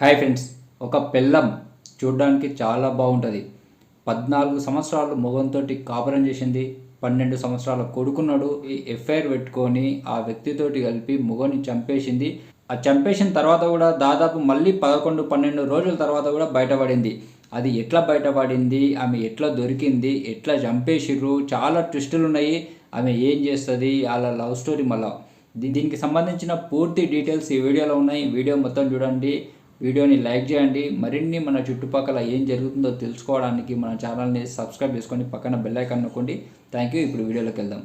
Hi friends ఒక పెళ్ళం చూడడానికి చాలా బాగుంటుంది. పద్నాలుగు సంవత్సరాలు మొగంతో కాపురం చేసింది పన్నెండు సంవత్సరాల కొడుకున్నాడు ఈ ఎఫ్ఐఆర్ పెట్టుకొని ఆ వ్యక్తితోటి కలిపి మొగని చంపేసింది. ఆ చంపేసిన తర్వాత కూడా దాదాపు మళ్ళీ పదకొండు పన్నెండు రోజుల తర్వాత కూడా బయటపడింది. అది ఎట్లా బయటపడింది ఆమె ఎట్లా దొరికింది ఎట్లా చంపేసిర్రు చాలా ట్విస్టులు ఉన్నాయి. ఆమె ఏం చేస్తుంది అలా లవ్ స్టోరీ మళ్ళా. దీనికి సంబంధించిన పూర్తి డీటెయిల్స్ ఈ వీడియోలో ఉన్నాయి. వీడియో మొత్తం చూడండి. వీడియోని లైక్ చేయండి. మరిన్ని మన చుట్టుపక్కల ఏం జరుగుతుందో తెలుసుకోవడానికి మన ఛానల్ని సబ్స్క్రైబ్ చేసుకొని పక్కన బెల్ ఐకాన్ నొక్కండి. థ్యాంక్ యూ ఇప్పుడు వీడియోలోకి వెళ్దాం.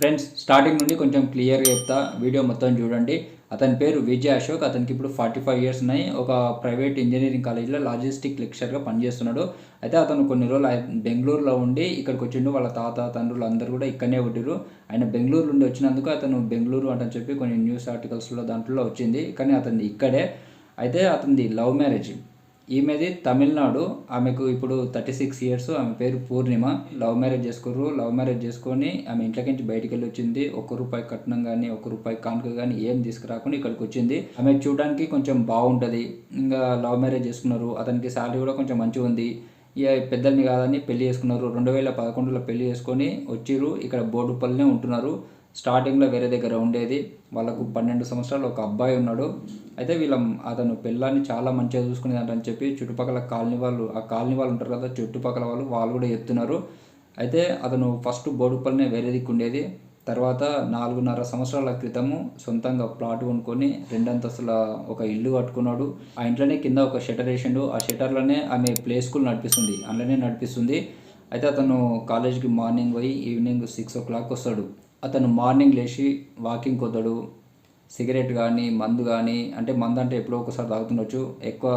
ఫ్రెండ్స్ స్టార్టింగ్ నుండి కొంచెం క్లియర్గా చెప్తా. వీడియో మొత్తం చూడండి. అతని పేరు విజయ్ అశోక్. అతనికి ఇప్పుడు ఫార్టీ ఫైవ్ ఇయర్స్ ఉన్నాయి. ఒక ప్రైవేట్ ఇంజనీరింగ్ కాలేజ్లో లాజిస్టిక్ లెక్చర్గా పనిచేస్తున్నాడు. అయితే అతను కొన్ని రోజులు బెంగళూరులో ఉండి ఇక్కడికి వచ్చిండు. వాళ్ళ తాత తండ్రులు అందరూ కూడా ఇక్కడనే పుట్టిరు ఆయన బెంగళూరు నుండి వచ్చినందుకు అతను బెంగళూరు అంటని చెప్పి కొన్ని న్యూస్ ఆర్టికల్స్లో దాంట్లో వచ్చింది. కానీ అతన్ని ఇక్కడే. అయితే అతనిది లవ్ మ్యారేజ్. ఈమెది తమిళనాడు. ఆమెకు ఇప్పుడు థర్టీ సిక్స్ ఇయర్స్. ఆమె పేరు పూర్ణిమ. లవ్ మ్యారేజ్ చేసుకుర్రు. లవ్ మ్యారేజ్ చేసుకొని ఆమె ఇంట్లోకి నుంచి బయటికి వెళ్ళి వచ్చింది ఒక్క రూపాయి కట్నం కానీ ఒక్క రూపాయి కానుక కానీ ఏం తీసుకురాకుండా ఇక్కడికి వచ్చింది ఆమె చూడడానికి కొంచెం బాగుంటుంది ఇంకా లవ్ మ్యారేజ్ చేసుకున్నారు. అతనికి శాలరీ కూడా కొంచెం మంచిగా ఉంది. ఇక పెద్దల్ని కాదని పెళ్ళి చేసుకున్నారు. రెండు వేల పదకొండులో పెళ్ళి చేసుకొని వచ్చిర్రు. ఇక్కడ బోర్డుపల్లినే ఉంటున్నారు. స్టార్టింగ్లో వేరే దగ్గర ఉండేది. వాళ్ళకు పన్నెండు సంవత్సరాలు ఒక అబ్బాయి ఉన్నాడు. అయితే వీళ్ళ అతను పిల్లాన్ని చాలా మంచిగా చూసుకునేదంటని చెప్పి చుట్టుపక్కల కాలనీ వాళ్ళు ఆ కాలనీ వాళ్ళు ఉంటారు కదా చుట్టుపక్కల వాళ్ళు వాళ్ళు కూడా చెప్తున్నారు. అయితే అతను ఫస్ట్ బోడుపల్లినే వేరే దిక్కు ఉండేది. తర్వాత నాలుగున్నర సంవత్సరాల క్రితము సొంతంగా ప్లాట్ కొనుక్కొని రెండంతస్తుల ఒక ఇల్లు కట్టుకున్నాడు. ఆ ఇంట్లోనే కింద ఒక షటర్ వేసిండు. ఆ షటర్లోనే ఆమె ప్లే స్కూల్ నడిపిస్తుంది. అందులోనే నడిపిస్తుంది. అయితే అతను కాలేజ్కి మార్నింగ్ పోయి ఈవినింగ్ సిక్స్ ఓ క్లాక్ వస్తాడు. అతను మార్నింగ్ లేచి వాకింగ్ కొద్దడు సిగరెట్ కానీ మందు కానీ అంటే మందు అంటే ఎప్పుడో ఒకసారి తాగుతుండొచ్చు. ఎక్కువ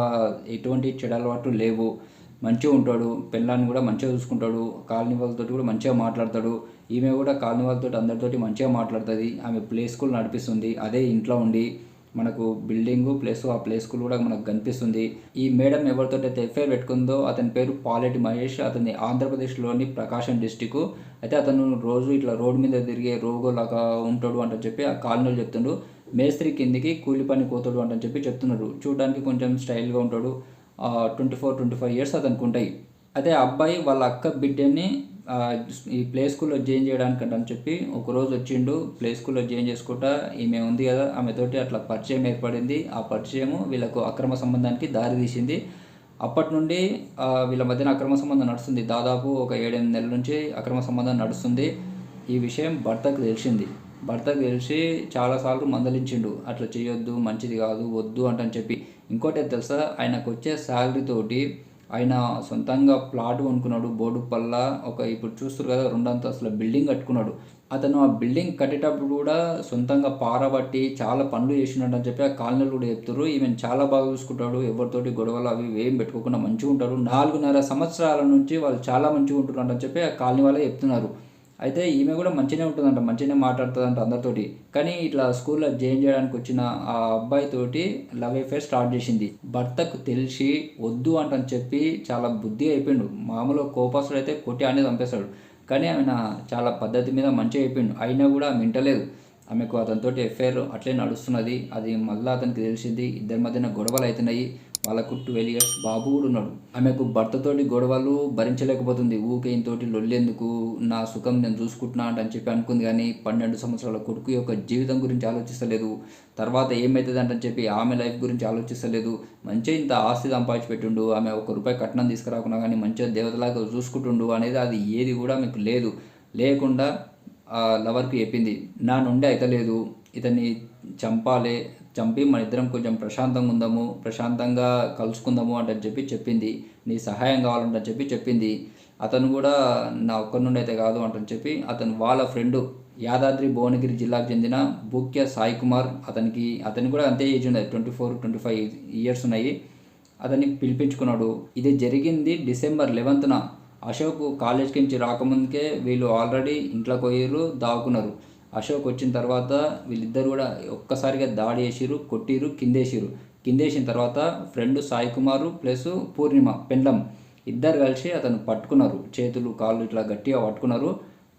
ఎటువంటి చెడు అలవాట్లు లేవు. మంచిగా ఉంటాడు. పెళ్ళాన్ని కూడా మంచిగా చూసుకుంటాడు. కాలనీ వాళ్ళతో కూడా మంచిగా మాట్లాడతాడు. ఈమె కూడా కాలనీ వాళ్ళతో అందరితోటి మంచిగా మాట్లాడుతుంది. ఆమె ప్లే స్కూల్ నడిపిస్తుంది. అదే ఇంట్లో ఉండి మనకు బిల్డింగ్ ప్లస్ ఆ ప్లే స్కూల్ కూడా మనకు కనిపిస్తుంది. ఈ మేడం ఎవరితో అయితే ఎఫ్ఐఆర్ పెట్టుకుందో అతని పేరు పాలెటి మహేష్ అతని ఆంధ్రప్రదేశ్లోని ప్రకాశం డిస్టిక్ అయితే అతను రోజు ఇట్లా రోడ్డు మీద తిరిగే రోగులాగా ఉంటాడు అంట చెప్పి ఆ కాలనీలు చెప్తుండు. మేస్త్రి కిందికి కూలి పని కోతాడు అంటని చెప్పి చెప్తున్నారు చూడడానికి కొంచెం స్టైల్గా ఉంటాడు. Twenty four twenty five years అతనికి ఉంటాయి. అయితే ఆ అబ్బాయి వాళ్ళ అక్క బిడ్డని ఈ ప్లే స్కూల్లో జాయిన్ చేయడానికి అని చెప్పి ఒకరోజు వచ్చిండు ప్లే స్కూల్లో జాయిన్ చేసుకుంటా ఈమె ఉంది కదా ఆమెతోటి అట్లా పరిచయం ఏర్పడింది. ఆ పరిచయము వీళ్ళకు అక్రమ సంబంధానికి దారి తీసింది. అప్పటి నుండి వీళ్ళ మధ్యన అక్రమ సంబంధం నడుస్తుంది. దాదాపు ఒక ఏడెనిమిది నెలల నుంచి అక్రమ సంబంధం నడుస్తుంది. ఈ విషయం భర్తకు తెలిసింది. భర్తకు తెలిసి చాలాసార్లు మందలించిండు. అట్లా చేయొద్దు మంచిది కాదు వద్దు అంటని చెప్పి. ఇంకోటి తెలుసా? ఆయనకు వచ్చే శాలరీ తోటి ఆయన సొంతంగా ప్లాట్ కొనుక్కున్నాడు. బోర్డు పల్ల ఒక ఇప్పుడు చూస్తారు కదా రెండు అంతస్తుల బిల్డింగ్ కట్టుకున్నాడు. అతను ఆ బిల్డింగ్ కట్టేటప్పుడు కూడా సొంతంగా పారబట్టి చాలా పనులు చేసినాడు అని చెప్పి ఆ కాలనీలు కూడా చెప్తారు ఈమెను చాలా బాగా చూసుకుంటాడు. ఎవరితోటి గొడవలు అవి ఏం పెట్టుకోకుండా మంచిగా ఉంటాడు నాలుగున్నర సంవత్సరాల నుంచి వాళ్ళు చాలా మంచిగా ఉంటున్నాడు అని చెప్పి ఆ కాలనీ వాళ్ళే చెప్తున్నారు. అయితే ఈమె కూడా మంచిగానే ఉంటుందంట మంచిగానే మాట్లాడుతుందంట అందరితోటి. కానీ ఇట్లా స్కూల్లో జాయిన్ చేయడానికి వచ్చిన ఆ అబ్బాయి తోటి లవ్ అఫేర్ స్టార్ట్ చేసింది. భర్తకు తెలిసి వద్దు అంటని చెప్పి చాలా బుద్ధి అయిపోయిండు. మామూలు కోపాసుడు అయితే కొట్టి అనేది చంపేస్తాడు. కానీ ఆమె చాలా పద్ధతి మీద మంచిగా అయిపోయిండు. అయినా కూడా మింటలేదు. వింటలేదు ఆమెకు అతనితోటి ఎఫ్ఐఆర్ అట్లే నడుస్తున్నది. అది మళ్ళీ అతనికి తెలిసింది. ఇద్దరి మధ్యన గొడవలు అవుతున్నాయి. వాళ్ళ కుట్టు ఇయర్స్ బాబు కూడా ఉన్నాడు. ఆమెకు భర్తతోటి గొడవలు భరించలేకపోతుంది. ఊకే ఇంతోటి లొల్లెందుకు నా సుఖం నేను చూసుకుంటున్నా అని చెప్పి అనుకుంది కానీ పన్నెండు సంవత్సరాల కొడుకు యొక్క జీవితం గురించి ఆలోచిస్తలేదు. తర్వాత ఏమవుతుంది అంటని చెప్పి ఆమె లైఫ్ గురించి ఆలోచిస్తలేదు. మంచిగా ఇంత ఆస్తి సంపాదించి పెట్టిండు ఆమె ఒక రూపాయి కట్నం తీసుకురాకున్నా కానీ మంచిగా దేవతలాగా చూసుకుంటుండు అనేది అది ఏది కూడా మీకు లేదు. లేకుండా లవర్కి చెప్పింది నా నుండి అయితలేదు. ఇతన్ని చంపాలి చంపి మన ఇద్దరం కొంచెం ప్రశాంతంగా ఉందాము ప్రశాంతంగా కలుసుకుందాము అంటే చెప్పి చెప్పింది. నీ సహాయం కావాలంటే చెప్పి చెప్పింది. అతను కూడా నా ఒక్కరి నుండి అయితే కాదు అంటని చెప్పి అతను వాళ్ళ ఫ్రెండు యాదాద్రి భువనగిరి జిల్లాకు చెందిన బుక్య సాయి కుమార్ అతనికి అతని కూడా అంతే ఏజ్ ఉన్నది. Twenty four twenty five years ఉన్నాయి. అతన్ని పిలిపించుకున్నాడు. ఇది జరిగింది డిసెంబర్ లెవెంత్న అశోక్ కాలేజ్కి నుంచి రాకముందుకే వీళ్ళు ఆల్రెడీ ఇంట్లోకి పోయారు దాక్కున్నారు. అశోక్ వచ్చిన తర్వాత వీళ్ళిద్దరు కూడా ఒక్కసారిగా దాడి చేసిరు కొట్టిరు కిందేసిరు కిందేసిన తర్వాత ఫ్రెండ్ సాయి కుమారు ప్లస్ పూర్ణిమ పెండ్లం ఇద్దరు కలిసి అతను పట్టుకున్నారు. చేతులు కాళ్ళు ఇట్లా గట్టిగా పట్టుకున్నారు.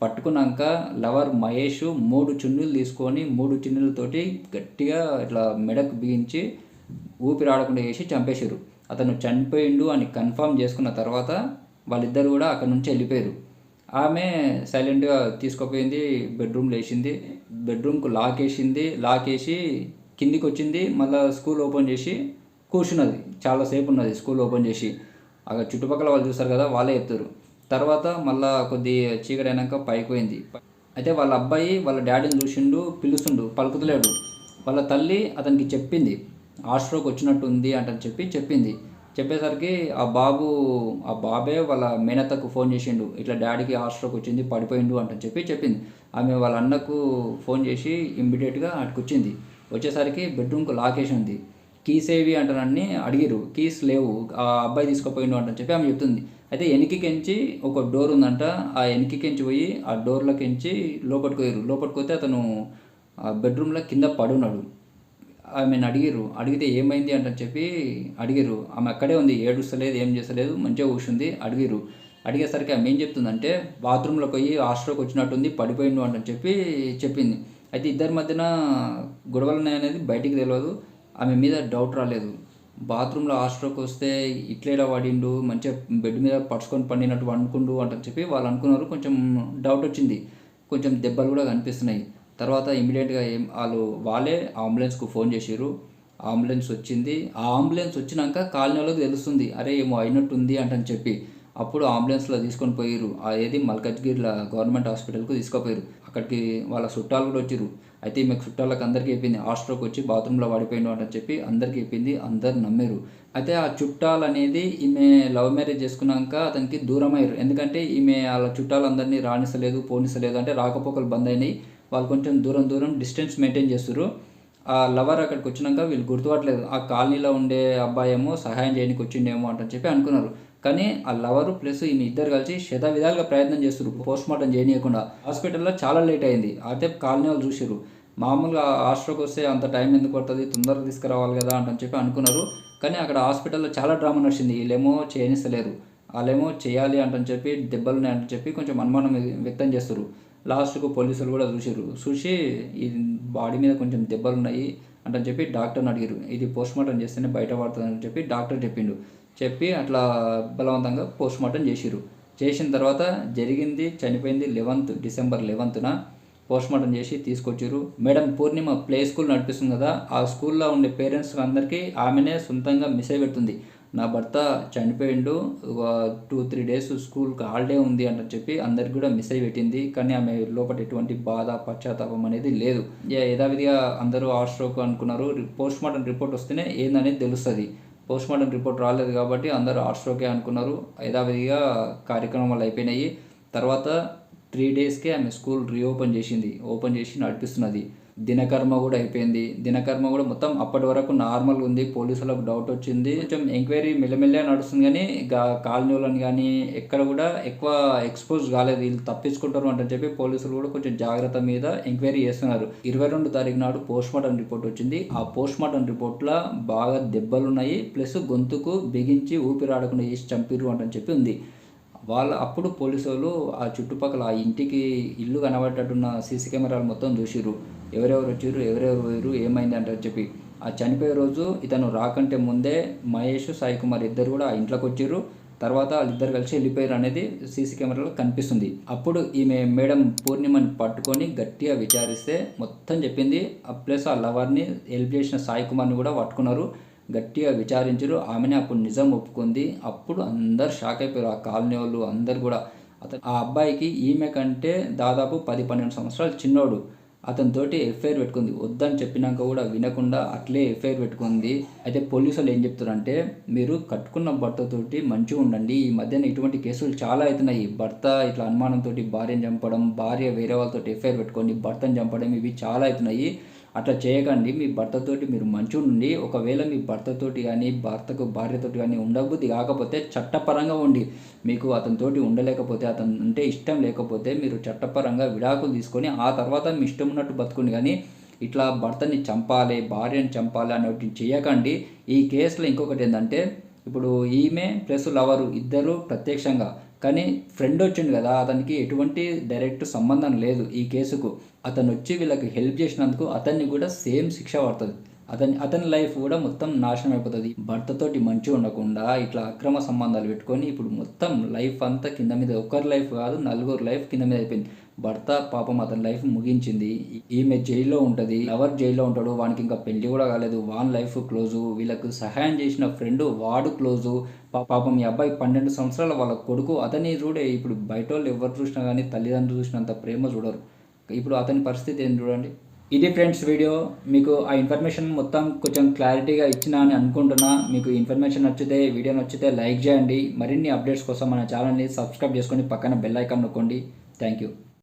పట్టుకున్నాక లవర్ మహేష్ మూడు చున్నీలు తీసుకొని మూడు చున్నీలతోటి గట్టిగా ఇట్లా మెడకు బిగించి ఊపిరాడకుండా చేసి చంపేశారు అతను చనిపోయిండు అని కన్ఫర్మ్ చేసుకున్న తర్వాత వాళ్ళిద్దరు కూడా అక్కడ నుంచి వెళ్ళిపోయారు ఆమె సైలెంట్గా తీసుకోపోయింది బెడ్రూమ్లో వేసింది బెడ్రూమ్కు లాక్ వేసింది లాక్ వేసి కిందికి వచ్చింది మళ్ళీ స్కూల్ ఓపెన్ చేసి కూర్చున్నది. చాలాసేపు ఉన్నది స్కూల్ ఓపెన్ చేసి. అక్కడ చుట్టుపక్కల వాళ్ళు చూస్తారు కదా వాళ్ళే చెప్తారు. తర్వాత మళ్ళీ కొద్ది చీకటి అయినాక పైకి పోయింది. అయితే వాళ్ళ అబ్బాయి వాళ్ళ డాడీని చూసిండు పిలుస్తుండు పలుకుతలేడు. వాళ్ళ తల్లి అతనికి చెప్పింది ఆస్ట్రోక్ వచ్చినట్టు ఉంది అంటని చెప్పి చెప్పింది. చెప్పేసరికి ఆ బాబు ఆ బాబే వాళ్ళ మేనత్తకు ఫోన్ చేసిండు. ఇట్లా డాడీకి ఆస్ట్రోక్ వచ్చింది పడిపోయిండు అంటని చెప్పి చెప్పింది. ఆమె వాళ్ళ అన్నకు ఫోన్ చేసి ఇమ్మీడియట్గా అటుకు వచ్చింది వచ్చేసరికి బెడ్రూమ్కు లాకేషన్ ఉంది. కీస్ ఏవి అంటానని అడిగిరు కీస్ లేవు ఆ అబ్బాయి తీసుకుపోయిండు అంటని చెప్పి ఆమె చెప్తుంది. అయితే వెనక్కికెంచి ఒక డోర్ ఉందంట. ఆ వెనక్కికెంచి పోయి ఆ డోర్లోకించి లోపలికి పోయారు లోపలికి పోతే అతను ఆ బెడ్రూమ్లో కింద పడున్నాడు. ఆమెను అడిగిరు అడిగితే ఏమైంది అంటని చెప్పి అడిగిరు ఆమె అక్కడే ఉంది ఏడుస్తలేదు ఏం చేస్తలేదు మంచిగా కూర్చుంది అడిగిరు అడిగేసరికి ఆమె ఏం చెప్తుందంటే బాత్రూంలోకి పోయి హాస్టల్కి వచ్చినట్టుంది పడిపోయిండు అంటని చెప్పి చెప్పింది. అయితే ఇద్దరి మధ్యన గొడవలు ఉన్నాయనేది బయటికి తెలియదు ఆమె మీద డౌట్ రాలేదు. బాత్రూంలో హాస్టల్కి వస్తే ఇట్లా పడిండు మంచిగా బెడ్ మీద పడుచుకొని పండినట్టు వండుకుండు అంటని చెప్పి వాళ్ళు అనుకున్నారు. కొంచెం డౌట్ వచ్చింది. కొంచెం దెబ్బలు కూడా కనిపిస్తున్నాయి. తర్వాత ఇమీడియట్గా ఏం వాళ్ళు వాళ్ళే అంబులెన్స్కు ఫోన్ చేసిర్రు. అంబులెన్స్ వచ్చింది. ఆ అంబులెన్స్ వచ్చినాక కాలనీలోకి తెలుస్తుంది. అరే ఏమో అయినట్టుంది అంటని చెప్పి అప్పుడు అంబులెన్స్లో తీసుకొని పోయిర్రు. ఆ ఏది మల్కజ్గిరిలో గవర్నమెంట్ హాస్పిటల్కు తీసుకుపోయారు అక్కడికి వాళ్ళ చుట్టాలు కూడా వచ్చిర్రు. అయితే మీకు చుట్టాలకు అందరికీ చెప్పింది హాస్టల్కి వచ్చి బాత్రూంలో పడిపోయిండు అంటని చెప్పి అందరికీ చెప్పింది అందరు నమ్మారు అయితే ఆ చుట్టాలు అనేది ఈమె లవ్ మ్యారేజ్ చేసుకున్నాక అతనికి దూరం అయ్యారు ఎందుకంటే ఈమె వాళ్ళ చుట్టాలందరినీ రాణిస్తలేదు పోనిస్తలేదు. అంటే రాకపోకలు బంద్ అయినాయి. వాళ్ళు కొంచెం దూరం దూరం డిస్టెన్స్ మెయింటైన్ చేస్తారు ఆ లవర్ అక్కడికి వచ్చినాక వీళ్ళు గుర్తుపట్టలేదు. ఆ కాలనీలో ఉండే అబ్బాయి ఏమో సహాయం చేయడానికి వచ్చిండేమో అంటని చెప్పి అనుకున్నారు. కానీ ఆ లవరు ప్లస్ ఈమె ఇద్దరు కలిసి శత విధాలుగా ప్రయత్నం చేస్తారు పోస్ట్ మార్టం చేయనీయకుండా. హాస్పిటల్లో చాలా లేట్ అయింది. అయితే కాలనీ వాళ్ళు చూసారు మామూలుగా హాస్టల్కి వస్తే అంత టైం ఎందుకు పడుతుంది? తొందరగా తీసుకురావాలి కదా అంటని చెప్పి అనుకున్నారు. కానీ అక్కడ హాస్పిటల్లో చాలా డ్రామా నడిచింది. వీళ్ళేమో చేయనిస్తలేరు వాళ్ళేమో చేయాలి అంటని చెప్పి దెబ్బలు అంటని చెప్పి కొంచెం అనుమానం వ్యక్తం చేస్తారు లాస్ట్కు పోలీసులు కూడా చూసారు చూసి ఈ బాడీ మీద కొంచెం దెబ్బలు ఉన్నాయి అంటని చెప్పి డాక్టర్ని అడిగారు ఇది పోస్ట్ మార్టం చేస్తేనే బయట పడుతుందని చెప్పి డాక్టర్ చెప్పిండు. చెప్పి అట్లా బలవంతంగా పోస్ట్ మార్టం చేసిరు చేసిన తర్వాత జరిగింది చనిపోయింది లెవెంత్ డిసెంబర్ లెవెంత్న పోస్ట్ మార్టం చేసి తీసుకొచ్చారు మేడం పూర్ణిమ ప్లే స్కూల్ నడిపిస్తుంది కదా ఆ స్కూల్లో ఉండే పేరెంట్స్ అందరికీ ఆమెనే సొంతంగా మిస్ పెడుతుంది. నా భర్త చనిపోయిండు టూ త్రీ డేస్ స్కూల్కి హాలిడే ఉంది అని చెప్పి అందరికి కూడా మెసేజ్ పెట్టింది. కానీ ఆమె లోపల ఎటువంటి బాధ పశ్చాత్తాపం అనేది లేదు. యథావిధిగా అందరూ హాస్ట్రోక్ అనుకున్నారు. పోస్ట్ మార్టం రిపోర్ట్ వస్తేనే ఏందనేది తెలుస్తుంది. పోస్ట్ మార్టం రిపోర్ట్ రాలేదు కాబట్టి అందరూ హాస్ట్రోకే అనుకున్నారు. యథావిధిగా కార్యక్రమాలు అయిపోయినాయి. తర్వాత త్రీ డేస్కే ఆమె స్కూల్ రీఓపెన్ చేసింది. ఓపెన్ చేసి నడిపిస్తున్నది. దినకర్మ కూడా అయిపోయింది. దినకర్మ కూడా మొత్తం అప్పటి వరకు నార్మల్గా ఉంది. పోలీసులకు డౌట్ వచ్చింది. కొంచెం ఎంక్వైరీ మెల్లమెల్లగా నడుస్తుంది కానీ కాలనీలను కానీ ఎక్కడ కూడా ఎక్కువ ఎక్స్పోజ్ కాలేదు. వీళ్ళు తప్పించుకుంటారు అంటే చెప్పి పోలీసులు కూడా కొంచెం జాగ్రత్త మీద ఎంక్వైరీ చేస్తున్నారు. ఇరవై రెండు తారీఖు నాడు పోస్ట్ మార్టం రిపోర్ట్ వచ్చింది. ఆ పోస్ట్ మార్టం రిపోర్ట్లో బాగా దెబ్బలు ఉన్నాయి ప్లస్ గొంతుకు బిగించి ఊపిరాడకుండా చేసి చంపిరు అంటని చెప్పి ఉంది. వాళ్ళ అప్పుడు పోలీసు వాళ్ళు ఆ చుట్టుపక్కల ఆ ఇంటికి ఇల్లు కనబడేటట్టున్న సీసీ కెమెరాలు మొత్తం చూసిర్రు. ఎవరెవరు వచ్చిర్రు ఎవరెవరు పోయారు ఏమైంది అంటే చెప్పి. ఆ చనిపోయే రోజు ఇతను రాకంటే ముందే మహేష్ సాయి కుమార్ ఇద్దరు కూడా ఆ ఇంట్లోకి వచ్చిర్రు. తర్వాత వాళ్ళిద్దరు కలిసి వెళ్ళిపోయారు అనేది సీసీ కెమెరాలో కనిపిస్తుంది. అప్పుడు ఈమె మేడం పూర్ణిమని పట్టుకొని గట్టిగా విచారిస్తే మొత్తం చెప్పింది. ప్లస్ ఆ లవర్ని హెల్ప్ చేసిన సాయి కుమార్ని కూడా పట్టుకున్నారు. గట్టిగా విచారించారు. ఆమెనే అప్పుడు నిజం ఒప్పుకుంది. అప్పుడు అందరు షాక్ అయిపోయారు. ఆ కాలనీ వాళ్ళు అందరు కూడా. అతను ఆ అబ్బాయికి ఈమె కంటే దాదాపు పది పన్నెండు సంవత్సరాలు చిన్నోడు. అతనితోటి ఎఫ్ఐఆర్ పెట్టుకుంది. వద్దని చెప్పినాక కూడా వినకుండా అట్లే ఎఫ్ఐఆర్ పెట్టుకుంది. అయితే పోలీసులు ఏం చెప్తారంటే మీరు కట్టుకున్న భర్తతోటి మంచిగా ఉండండి. ఈ మధ్యన ఇటువంటి కేసులు చాలా అవుతున్నాయి. భర్త ఇట్లా అనుమానంతో భార్యను చంపడం భార్య వేరే వాళ్ళతో ఎఫ్ఐఆర్ పెట్టుకొని భర్తను చంపడం ఇవి చాలా అవుతున్నాయి. అట్లా చేయకండి. మీ భర్తతోటి మీరు మంచి ఉండి ఒకవేళ మీ భర్తతోటి కానీ భర్తకు భార్యతోటి కానీ ఉండబుద్ధి కాకపోతే చట్టపరంగా ఉండి మీకు అతనితోటి ఉండలేకపోతే అతను అంటే ఇష్టం లేకపోతే మీరు చట్టపరంగా విడాకులు తీసుకొని ఆ తర్వాత మీ ఇష్టం ఉన్నట్టు బతుకుని కానీ ఇట్లా భర్తని చంపాలి భార్యని చంపాలి అనేవి చేయకండి. ఈ కేసులో ఇంకొకటి ఏంటంటే ఇప్పుడు ఈమె ప్లస్ లవరు ఇద్దరు ప్రత్యక్షంగా. కానీ ఫ్రెండ్ వచ్చిండు కదా అతనికి ఎటువంటి డైరెక్ట్ సంబంధం లేదు ఈ కేసుకు. అతను వచ్చి వీళ్ళకి హెల్ప్ చేసినందుకు అతన్ని కూడా సేమ్ శిక్ష పడుతుంది. అతని అతని లైఫ్ కూడా మొత్తం నాశనం అయిపోతుంది. భర్తతోటి మంచిగా ఉండకుండా ఇట్లా అక్రమ సంబంధాలు పెట్టుకొని ఇప్పుడు మొత్తం లైఫ్ అంతా కింద మీద ఒకరి లైఫ్ కాదు నలుగురు లైఫ్ కింద మీద అయిపోయింది. భర్త పాపం అతని లైఫ్ ముగించింది. ఈమె జైల్లో ఉంటుంది. ఎవరు జైల్లో ఉంటాడు. వానికి ఇంకా పెళ్ళి కూడా కాలేదు. వాన్ లైఫ్ క్లోజు. వీళ్ళకు సహాయం చేసిన ఫ్రెండ్ వాడు క్లోజు. పా- పాపం ఈ అబ్బాయి పన్నెండు సంవత్సరాల వాళ్ళ కొడుకు అతని చూడే ఇప్పుడు బయట వాళ్ళు ఎవరు చూసినా కానీ తల్లిదండ్రులు చూసినంత ప్రేమ చూడరు. ఇప్పుడు అతని పరిస్థితి ఏంటి చూడండి. ఇది ఫ్రెండ్స్ వీడియో. మీకు ఆ ఇన్ఫర్మేషన్ మొత్తం కొంచెం క్లారిటీగా ఇచ్చిన అని అనుకుంటున్నా. మీకు ఇన్ఫర్మేషన్ నచ్చితే వీడియో నచ్చితే లైక్ చేయండి. మరిన్ని అప్డేట్స్ కోసం మన ఛానల్ని సబ్స్క్రైబ్ చేసుకొని పక్కన బెల్ ఐకాన్ నొక్కండి. Thank you.